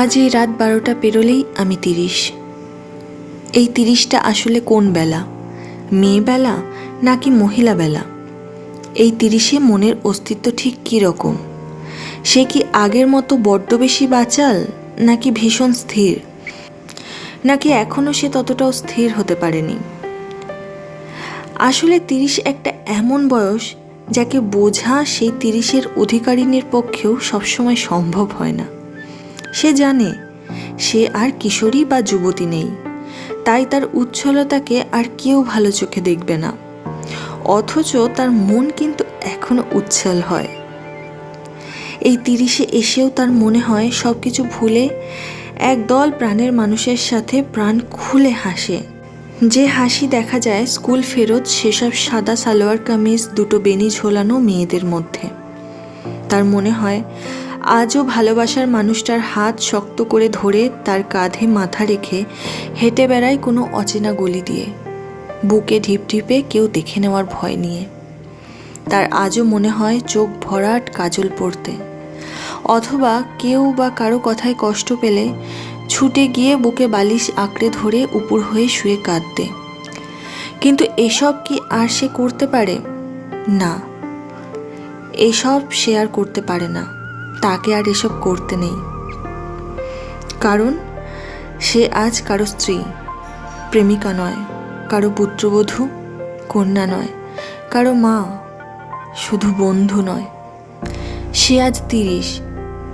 আজ এই রাত বারোটা পেরোলেই আমি তিরিশ। এই তিরিশটা আসলে কোন বেলা? মেয়ে বেলা নাকি মহিলা বেলা? এই তিরিশে মনের অস্তিত্ব ঠিক কী রকম? সে কি আগের মতো বড্ড বেশি বাচাল নাকি ভীষণ স্থির? নাকি এখনও সে ততটাও স্থির হতে পারেনি? আসলে তিরিশ একটা এমন বয়স যাকে বোঝা সেই তিরিশের অধিকারিণীর পক্ষেও সবসময় সম্ভব হয় না। সে জানে, সে আর কিশোরী বা যুবতী নেই। তাই তার উচ্ছলতাকে আর কেউ ভালো চোখে দেখবে না। অথচ তার মন কিন্তু এখনও উচ্ছল হয়। এই তিরিশে এসেও তার মনে হয় সব কিছু ভুলে একদল প্রাণের মানুষের সাথে প্রাণ খুলে হাসে। যে হাসি দেখা যায় স্কুল ফেরত, সেসব সাদা সালোয়ার কামিজ, দুটো বেনি ঝোলানো মেয়েদের মধ্যে। তার মনে হয় আজও ভালোবাসার মানুষটার হাত শক্ত করে ধরে তার কাঁধে মাথা রেখে হেঁটে বেড়ায় কোনো অচেনা গলি দিয়ে। বুকে ঢিপ ঢিপে কেউ দেখে নেওয়ার ভয় নিয়ে। তার আজও মনে হয় চোখ ভরাট কাজল পড়তে। অথবা কেউ বা কারও কথায় কষ্ট পেলে ছুটে গিয়ে বুকে বালিশ আঁকড়ে ধরে উপুর হয়ে শুয়ে কাঁদতে। কিন্তু এসব কি আর সে করতে পারে? না। এসব সে আর করতে পারে না। তাকে আর এসব করতে নেই। কারণ, সে আজ কারও স্ত্রী, প্রেমিকা নয়, কারও পুত্রবধূ, কন্যা নয়, কারও মা, শুধু বন্ধু নয়। সে আজ তিরিশ।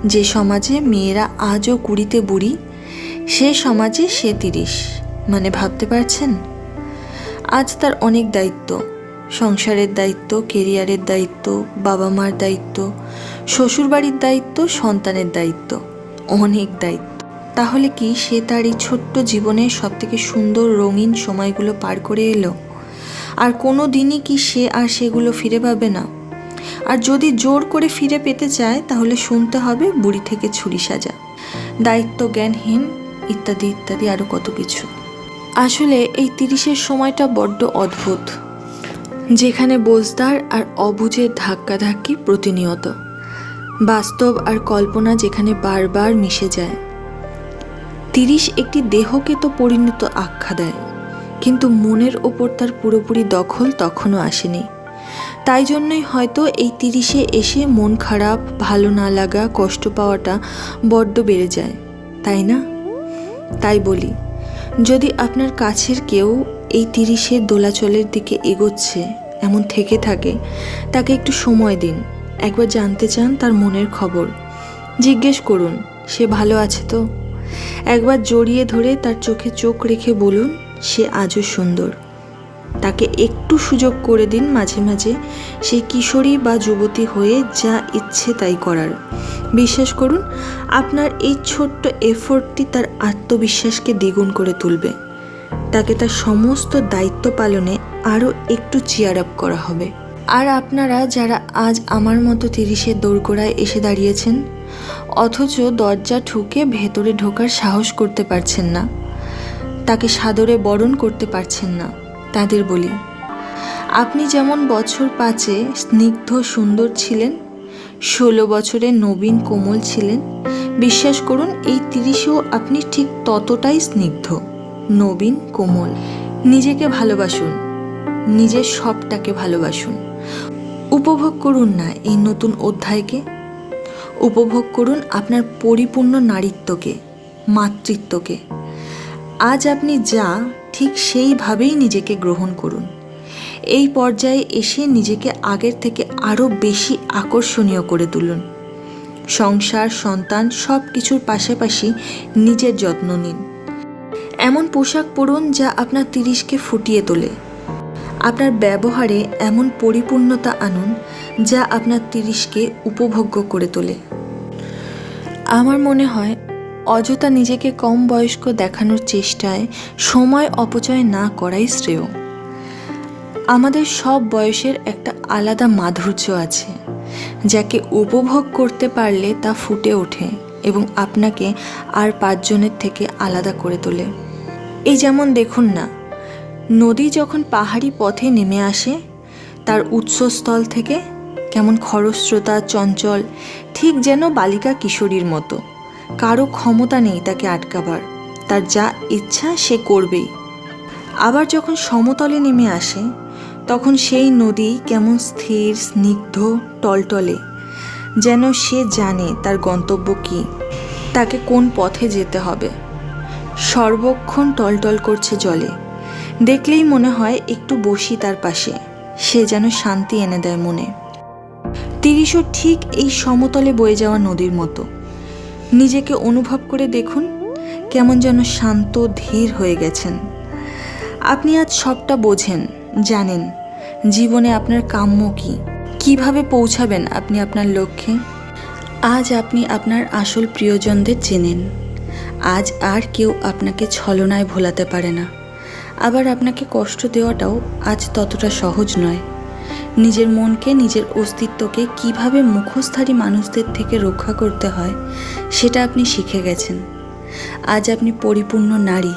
যে সমাজে মেয়েরা আজও কুড়িতে বুড়ি, সে সমাজে সে তিরিশ। মানে ভাবতে পারছেন? আজ তার অনেক দায়িত্ব। সংসারের দায়িত্ব, কেরিয়ারের দায়িত্ব বাবা মার দায়িত্ব, শ্বশুরবাড়ির দায়িত্ব, সন্তানের দায়িত্ব, অনেক দায়িত্ব। তাহলে কি সে তার এই ছোট্ট জীবনের সবথেকে সুন্দর রঙিন সময়গুলো পার করে এলো? আর কোনো দিনই কি সে আর সেগুলো ফিরে পাবে না? আর যদি জোর করে ফিরে পেতে চায়, তাহলে শুনতে হবে বুড়ি থেকে ছুরি সাজা। দায়িত্ব জ্ঞানহীন, ইত্যাদি ইত্যাদি আরও কত কিছু। আসলে এই তিরিশের সময়টা বড্ড অদ্ভুত। যেখানে বোঝদার আর অবুজের ধাক্কাধাক্কি প্রতিনিয়ত। বাস্তব আর কল্পনা যেখানে বারবার মিশে যায়। তিরিশ একটি দেহকে তো পরিণত আখ্যা দেয়, কিন্তু মনের ওপর তার পুরোপুরি দখল তখনও আসেনি। তাই জন্যই হয়তো এই তিরিশে এসে মন খারাপ, ভালো না লাগা, কষ্ট পাওয়াটা বড্ড বেড়ে যায়, তাই না? তাই বলি, যদি আপনার কাছের কেউ এই তিরিশের দোলাচলের দিকে এগোচ্ছে, এমন থেকে থাকে। তাকে একটু সময় দিন। একবার জানতে চান তার মনের খবর। জিজ্ঞেস করুন, সে ভালো আছে তো? একবার জড়িয়ে ধরে তার চোখে চোখ রেখে বলুন, সে আজও সুন্দর। তাকে একটু সুযোগ করে দিন মাঝে মাঝে। সেই কিশোরী বা যুবতী হয়ে যা ইচ্ছে তাই করার। বিশ্বাস করুন, আপনার এই ছোট্ট এফোর্টটি তার আত্মবিশ্বাসকে দ্বিগুণ করে তুলবে। তাকে তার সমস্ত দায়িত্ব পালনে আরও একটু চিয়ার আপ করা হবে। আর আপনারা যারা আজ আমার মতো তিরিশের দোরগোড়ায় এসে দাঁড়িয়েছেন, অথচ দরজা ঠুকে ভেতরে ঢোকার সাহস করতে পারছেন না, তাকে সাদরে বরণ করতে পারছেন না, তাদের বলি, আপনি যেমন বছর পাঁচে স্নিগ্ধ সুন্দর ছিলেন, ষোলো বছরে নবীন কোমল ছিলেন, বিশ্বাস করুন এই তিরিশেও আপনি ঠিক ততটাই স্নিগ্ধ। নবীন, কোমল। নিজেকে ভালোবাসুন। নিজের সবটাকে ভালোবাসুন। উপভোগ করুন না এই নতুন অধ্যায়কে। উপভোগ করুন আপনার পরিপূর্ণ নারীত্বকে, মাতৃত্বকে। আজ আপনি যা, ঠিক সেইভাবেই নিজেকে গ্রহণ করুন। এই পর্যায়ে এসে নিজেকে আগের থেকে আরও বেশি আকর্ষণীয় করে তুলুন। সংসার, সন্তান সব কিছুর পাশাপাশি নিজের যত্ন নিন। এমন পোশাক পরুন যা আপনার তিরিশকে ফুটিয়ে তোলে। আপনার ব্যবহারে এমন পরিপূর্ণতা আনুন যা আপনার তিরিশকে উপভোগ্য করে তোলে। আমার মনে হয়, অযথা নিজেকে কম বয়স্ক দেখানোর চেষ্টায় সময় অপচয় না করাই শ্রেয়। আমাদের সব বয়সের একটা আলাদা মাধুর্য আছে, যাকে উপভোগ করতে পারলে তা ফুটে ওঠে এবং আপনাকে আর পাঁচজনের থেকে আলাদা করে তোলে। এই যেমন দেখুন না। নদী যখন পাহাড়ি পথে নেমে আসে, তার উৎসস্থল থেকে কেমন খরস্রোতা, চঞ্চল, ঠিক যেন বালিকা কিশোরীর মতো। কারও ক্ষমতা নেই তাকে আটকাবার, তার যা ইচ্ছা সে করবেই। আবার যখন সমতলে নেমে আসে, তখন সেই নদী কেমন স্থির, স্নিগ্ধ, টলটলে, যেন সে জানে তার গন্তব্য কী, তাকে কোন পথে যেতে হবে। সর্বক্ষণ টলটল করছে জলে। দেখলেই মনে হয় একটু বসি তার পাশে। সে যেন শান্তি এনে দেয় মনে। তিরিশও ঠিক এই সমতলে বয়ে যাওয়া নদীর মতো। নিজেকে অনুভব করে দেখুন কেমন যেন শান্ত, ধীর হয়ে গেছেন। আপনি আজ সবটা বোঝেন, জানেন জীবনে আপনার কাম্য কী। কীভাবে পৌঁছাবেন আপনি আপনার লক্ষ্যে? আজ আপনি আপনার আসল প্রিয়জনদের চেনেন। আজ আর কেউ আপনাকে ছলনায় ভোলাতে পারে না। আবার আপনাকে কষ্ট দেওয়াটাও আজ ততটা সহজ নয়। নিজের মনকে, নিজের অস্তিত্বকে কীভাবে মুখোশধারী মানুষদের থেকে রক্ষা করতে হয়, সেটা আপনি শিখে গেছেন। আজ আপনি পরিপূর্ণ নারী,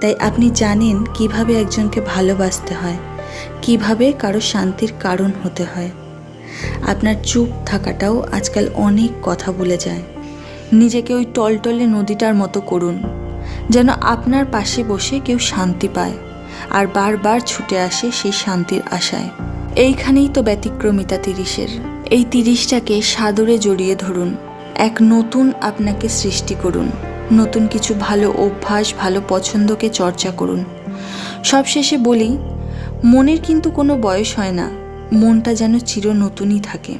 তাই আপনি জানেন কীভাবে একজনকে ভালোবাসতে হয়, কীভাবে কারও শান্তির কারণ হতে হয়। আপনার চুপ থাকাটাও আজকাল অনেক কথা বলে যায়। নিজেকে ওই টলটলে নদীটার মতো করুন, যেন আপনার পাশে বসে কেউ শান্তি পায় আর বারবার ছুটে আসে সেই শান্তির আশায়। এইখানেই তো ব্যতিক্রমিতা তিরিশের। এই তিরিশটাকে সাদরে জড়িয়ে ধরুন, এক নতুন আপনাকে সৃষ্টি করুন, নতুন কিছু ভালো অভ্যাস, ভালো পছন্দকে চর্চা করুন। সবশেষে বলি, মনের কিন্তু কোনো বয়স হয় না, মনটা যেন চির নতুনই থাকে।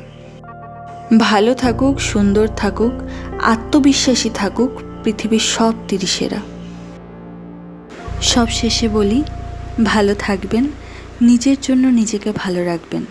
ভালো থাকুক, সুন্দর থাকুক আত্মবিশ্বাসী থাকুক পৃথিবীর সব তিরিশেরা। সব শেষে বলি, ভালো থাকবেন, নিজের জন্য নিজেকে ভালো রাখবেন।